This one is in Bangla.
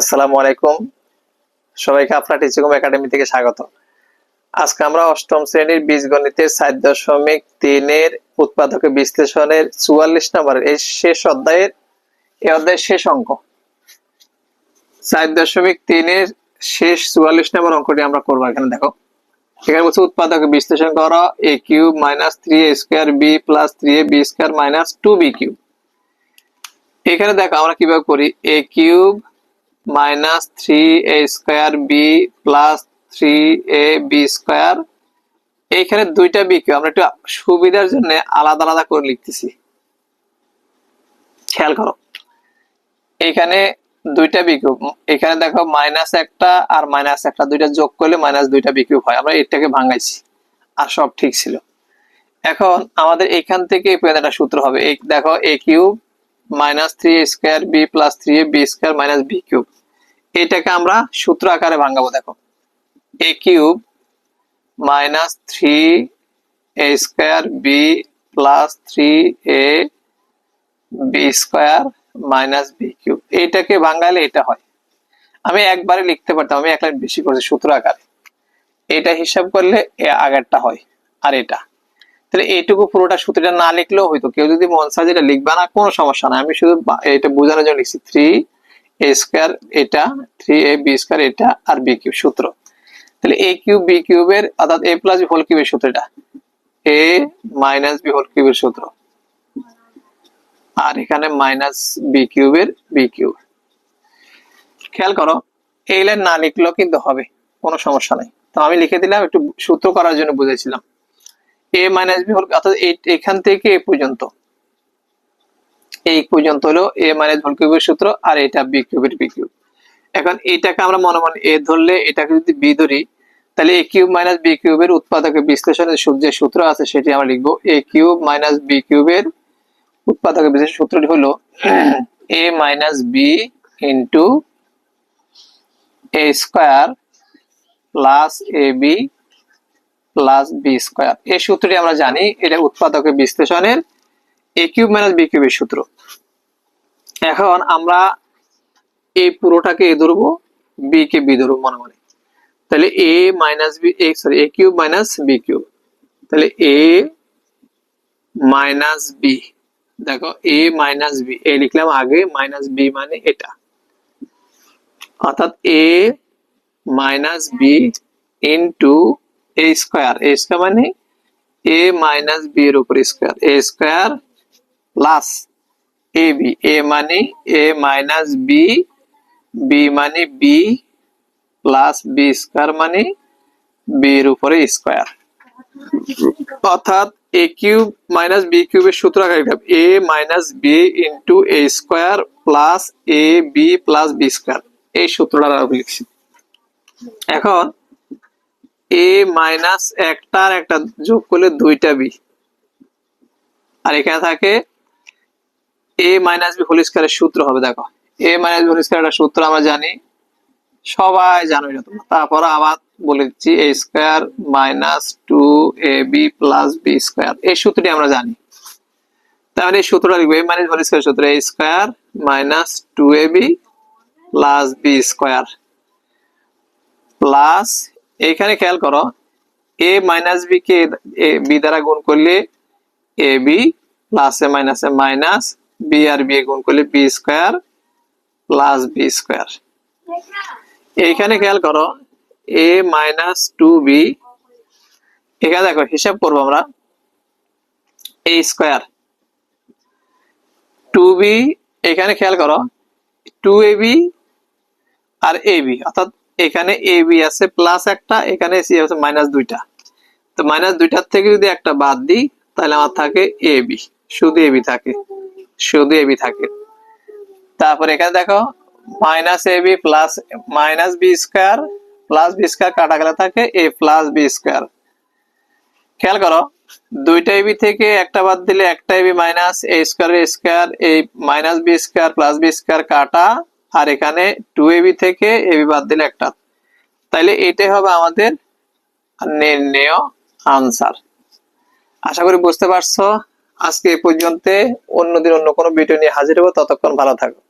আসসালামু আলাইকুম। সবাইকে আপনার টিচিকম একাডেমি থেকে স্বাগত। আজকে আমরা অষ্টম শ্রেণির বীজগণিতের সাত দশমিক তিনের উৎপাদক বিশ্লেষণের চুয়াল্লিশ নম্বরের এই শেষ অধ্যায়ের, এই অধ্যায়ের শেষ অঙ্ক। সাত দশমিক তিনের শেষ চুয়াল্লিশ নম্বর অঙ্কটি আমরা করব এখানে, দেখো। এখানে বলছে উৎপাদক বিশ্লেষণ করো, A cube minus three A square B plus three A B square minus two B cube. এখানে দেখো আমরা কীভাবে করি, A cube minus three A square B plus three A B square এইখানে দুইটা বি কিউ। আমরা একটু সুবিধার জন্য আলাদা আলাদা করে লিখতেছি। খেয়াল করো। এখানে দুইটা বি এখানে দেখো মাইনাস একটা আর মাইনাস একটা। দুইটা যোগ করলে মাইনাস দুইটা বি কিউব হয়। আমরা এটাকে ভাঙাইছি। আর সব ঠিক ছিল। এখন আমাদের এখান থেকে একটা সূত্র হবে। দেখো A cube minus three square B plus three B square minus B cube এটাকে আমরা সূত্র আকারে ভাঙাবো, দেখো। A cube minus three A square B plus three A B square minus B cube এইটাকে ভাঙালে এটা হয়। আমি একবারে লিখতে পারতাম, আমি এক লাইন বেশি করছি সূত্র আকারে। এটা হিসাব করলে এ আগেরটা হয়, আর এটা। তাহলে এইটুকু পুরোটা সূত্রটা না লিখলেও হয়তো কেউ যদি মন চায় যেটা লিখবে না, কোনো সমস্যা নাই। আমি শুধু এটা বোঝানোর জন্য লিখছি থ্রি এ স্কোয়ার এটা থ্রি এ বি স্কোয়ার এটা আর বি কিউব সূত্র। তাহলে এ কিউব বি কিউবের অর্থাৎ এ প্লাস বি হোল কিউবের সূত্র এটা এ মাইনাস বি হোল কিউবের সূত্র। আর এখানে মাইনাস বি কিউবের বি কিউব খেয়াল করো, এই লাইন না লিখলেও কিন্তু হবে, কোনো সমস্যা নাই। তো আমি লিখে দিলাম, একটু সূত্র করার জন্য বুঝেছিলাম এ মাইনাস বি হোল অর্থাৎ এখান থেকে এ পর্যন্ত। এই পর্যন্ত হলো এ মাইনাস হোল কিউবের সূত্র আর এটা বি কিউবের বি কিউব এখন এটাকে আমরা মনে মনে এ ধরলে, এটাকে যদি বি ধরি, তাহলে এ কিউব মাইনাস বি কিউবের উৎপাদকের বিশ্লেষণের যে সূত্র আছে সেটি আমরা লিখব এ কিউব মাইনাস বি কিউবের উৎপাদকের বিশ্লেষণ সূত্রটি হলো A minus B into A square plus A B plus B square এই সূত্রটি আমরা জানি, এটা উৎপাদকের বিশ্লেষণের এ কিউব মাইনাস বি কিউবের সূত্র। এখন আমরা এই পুরোটাকে এ ধরবো বি কে বি ধরবো মনে মনে। তাহলে A minus B A sorry A cube minus B cube তাহলে এ মাইনাস বি দেখো এ মাইনাস বি এ লিখলাম আগে মাইনাস বি মানে এটা। অর্থাৎ A minus B into A square A square মানে এ মাইনাস বি এর উপর square A square plus A B মানে এ মাইনাস বি বি মানে বি প্লাস বি স্কোয়ার মানে বি এর উপরে স্কোয়ার অর্থাৎ এ কিউব মাইনাস বি কিউবের সূত্র আকারে লিখলাম A minus B into A square plus A B plus B square এই সূত্রটা লিখছি। এখন এ মাইনাস একটা একটা যোগ করলে দুইটা বি আর এখানে থাকে এ মাইনাস বি হোল সূত্র হবে, দেখো। এ মাইনাস বি হোল স্কোয়ারের সূত্র আমরা জানি। সবাই জানো এটা তোমরা। তারপর আবার বলে দিচ্ছি A square minus two A B plus B square এই সূত্রটি আমরা জানি। তাহলে এই সূত্রটা লিখব। এ মাইনাস হোল স্কোয়ার সূত্র A square minus two A B plus B square plus এখানে খেয়াল করো এ মাইনাস বি কে বি দ্বারা গুণ করলে A B plus A minus A minus B R B গুণ করলে B square plus B square এইখানে খেয়াল করো এ মাইনাস টু বি এখানে দেখো হিসাব করব আমরা এ স্কোয়ার টু বি এখানে খেয়াল করো টু এ বি আর এ বি অর্থাৎ এখানে এ বি আছে প্লাস একটা, এখানে সি আছে মাইনাস দুইটা। তো মাইনাস দুইটার থেকে যদি একটা বাদ দিই, তাহলে আমার থাকে এ বি শুধু এ বি থাকে। শুধু এ বি থাকে। তারপর এখানে দেখো minus A B plus minus B square plus B square কাটা গেলে থাকে এ প্লাস বি স্কোয়ার খেয়াল করো, দুইটা এবি থেকে একটা বাদ দিলে একটা AB minus A square square এই minus B square plus B square কাটা আর এখানে টু এবি থেকে এবি বাদ দিলে একটা। তাইলে এটাই হবে আমাদের নির্ণেয় আনসার আশা করি বুঝতে পারছ। আজকে এ পর্যন্ত অন্যদিন অন্য কোনো ভিডিও নিয়ে হাজির হব। ততক্ষণ ভালো থাকো।